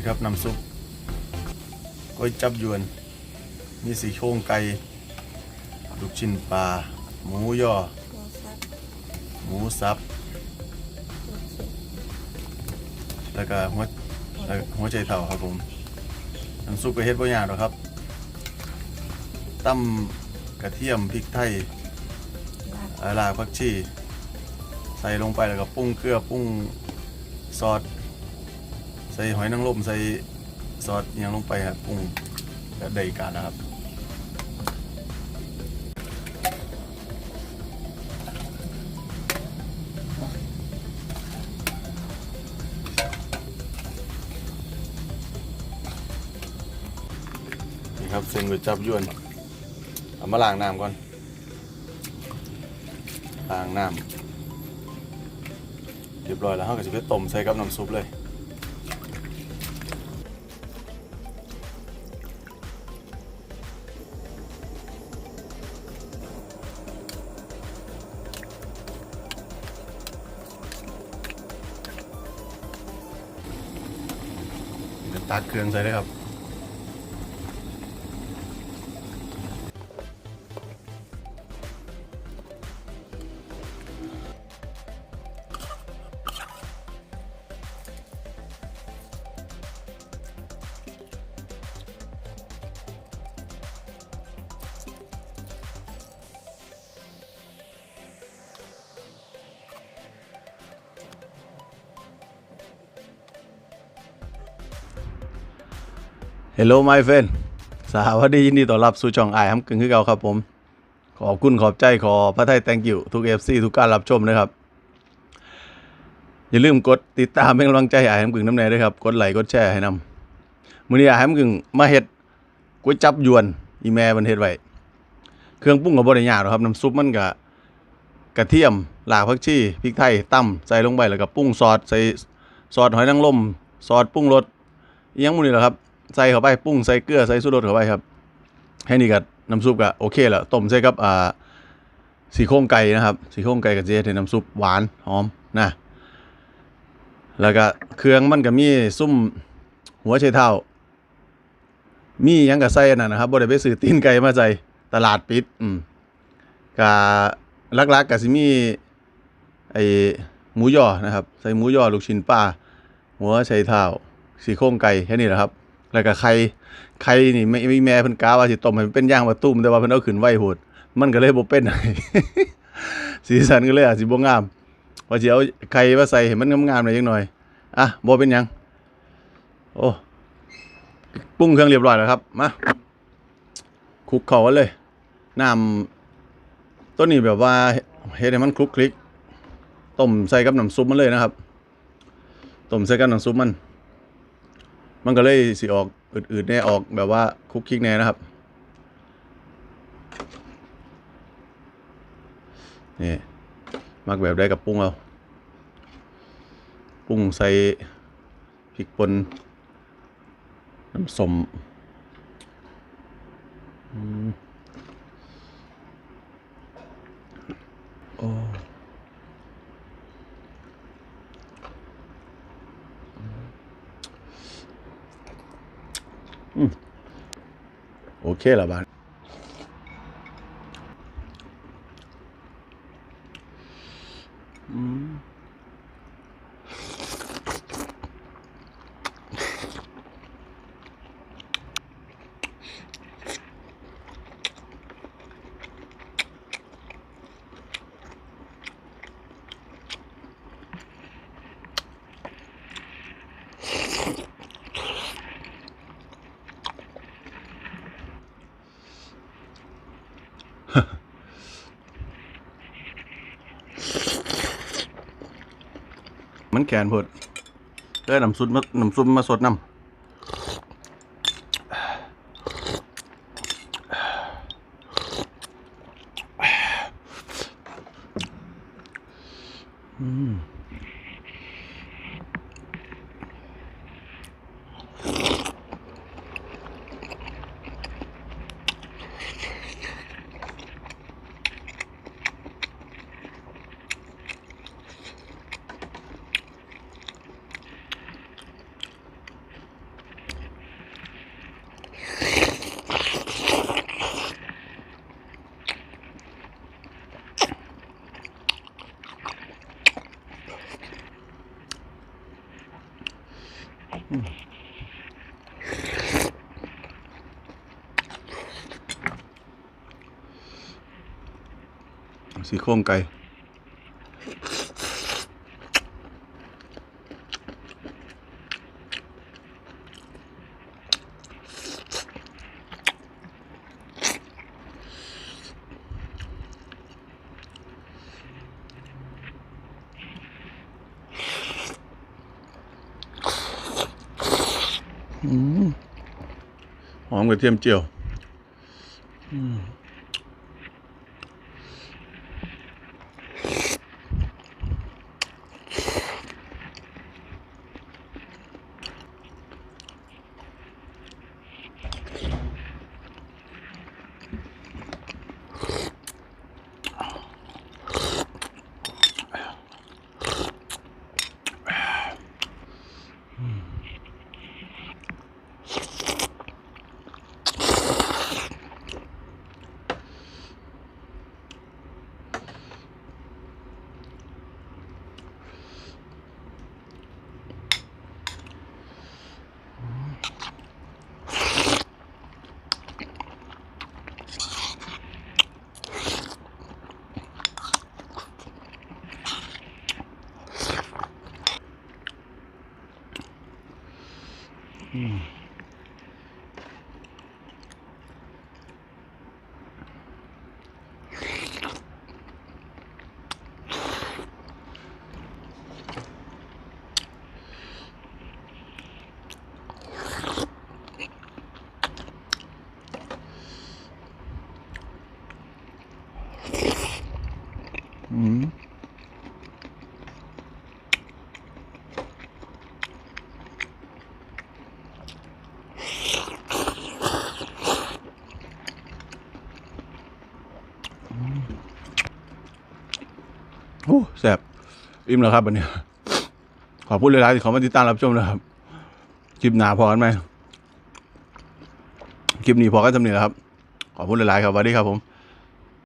นี่ครับน้ำซุปก๋วยจับยวน มีสีโครงไก่ลูกชิ้นปลา หมูย่อ หมูสับ แล้วก็หัวแล้วก็หัวใจเต่าครับผม น้ำซุปก็เฮ็ดบ่ยากหรอกครับตั้มกระเทียมพริกไทยลาบเอ่อราผักชี ใส่ลงไปแล้วก็ปรุงเกลือปรุงซอส ใส่หอยนางรมใส่ซอสอหยังลงไปครับปรุงก็ได้การนะครับนี่ครับเส้นก๋วยจับยวนเอามาล้างน้ำก่อนล้างน้ำเรียบร้อยแล้วเราก็จะไปต้มใส่กับน้ำซุปเลย เดี๋ยวตักเครื่องใส่เลยครับ Hello my friend สวัสดียินดีต้อนรับสู่ช่องไอฮัมกึ่งคือเก่าครับผม ขอบคุณขอบใจขอพระไทย thank you ทุก FC ทุกการรับชมนะครับ อย่าลืมกดติดตามเป็นกำลังใจไอฮัมกึ่งน้ำแน่ด้วยครับ กดไลค์กดแชร์ให้นำมือนี้ไอฮัมกึ่งมาเฮ็ดก๋วยจับยวนอีแม่มันเฮ็ดไว้เครื่องปรุงก็บ่ได้ยาหรอครับน้ำซุปมันก็กระเทียมรากผักชีพริกไทยตำใส่ลงไปแล้วก็ปรุงซอสใส่ซอสหอยนางรมซอสปรุงรสยังมื้นี้แหละครับ ใส่เข้าไปปรุงใส่เกลือใส่ชูรสเข้าไปครับแค่นี้ก็น้ำซุปก็โอเคแล้วต้มใส่กับอ่าสีโครงไก่นะครับสีโครงไก่กับเจให้น้ำซุปหวานหอมนะแล้วก็เครื่องมันก็มีซุ่มหัวไชเท้ามียังก็ใส่อันนั้นนะครับบ่ได้ไปซื้อตีนไก่มาใส่ตลาดปิดอืมก็หลักๆก็สิมีไอหมูย่อนะครับ ใส่หมูย่อลูกชิ้นปลาหัวไชเท้าสีโครงไก่แค่นี้แหละครับ แล้วก็ไข่ไข่นี่ไม่ไม่แม่เพิ่นกาว่าสิต้มให้มันเป็นย่างมาตุ้มแต่ว่าเพิ่นเอาขึ้นไว้โหดมันก็เลยบ่เป็นสีสันก็เลยอาจสิบ่งามว่าสิเอาไข่มาใส่ให้มันงามๆหน่อยจังหน่อยอะบ่เป็นหยังโอ้ปรุงเครื่องเรียบร้อยแล้วครับมาคลุกเข้ากันเลยน้ำตัวนี้แบบว่าเฮ็ดให้มันคลุกคลิกต้มใส่กับน้ำซุปมันเลยนะครับต้มใส่กับน้ำซุปมัน มันก็เลยสิออกอืดๆแน่ออกแบบว่าคุกคิกแน่นะครับนี่มักแบบได้กับปรุงเอาปรุงใส่พริกป่นน้ำส้มอืมโอ้โอ เคละบานอืม มันแขนพดเอ้ยน้ำซุปมาน้ำซุปมาสดน้ำอืม สีโครงไก่หอมกระเทียมเจียว อืม โอ้แซ่บอิ่มแล้วครับวันนี้ ขอบคุณเลยหลายที่ขามาติดตามรับชมนะครับ คลิปหนาพอกันไหมคลิปนี้พอกันจำเนียครับ ขอบคุณหลายๆครับสวัสดีครับผม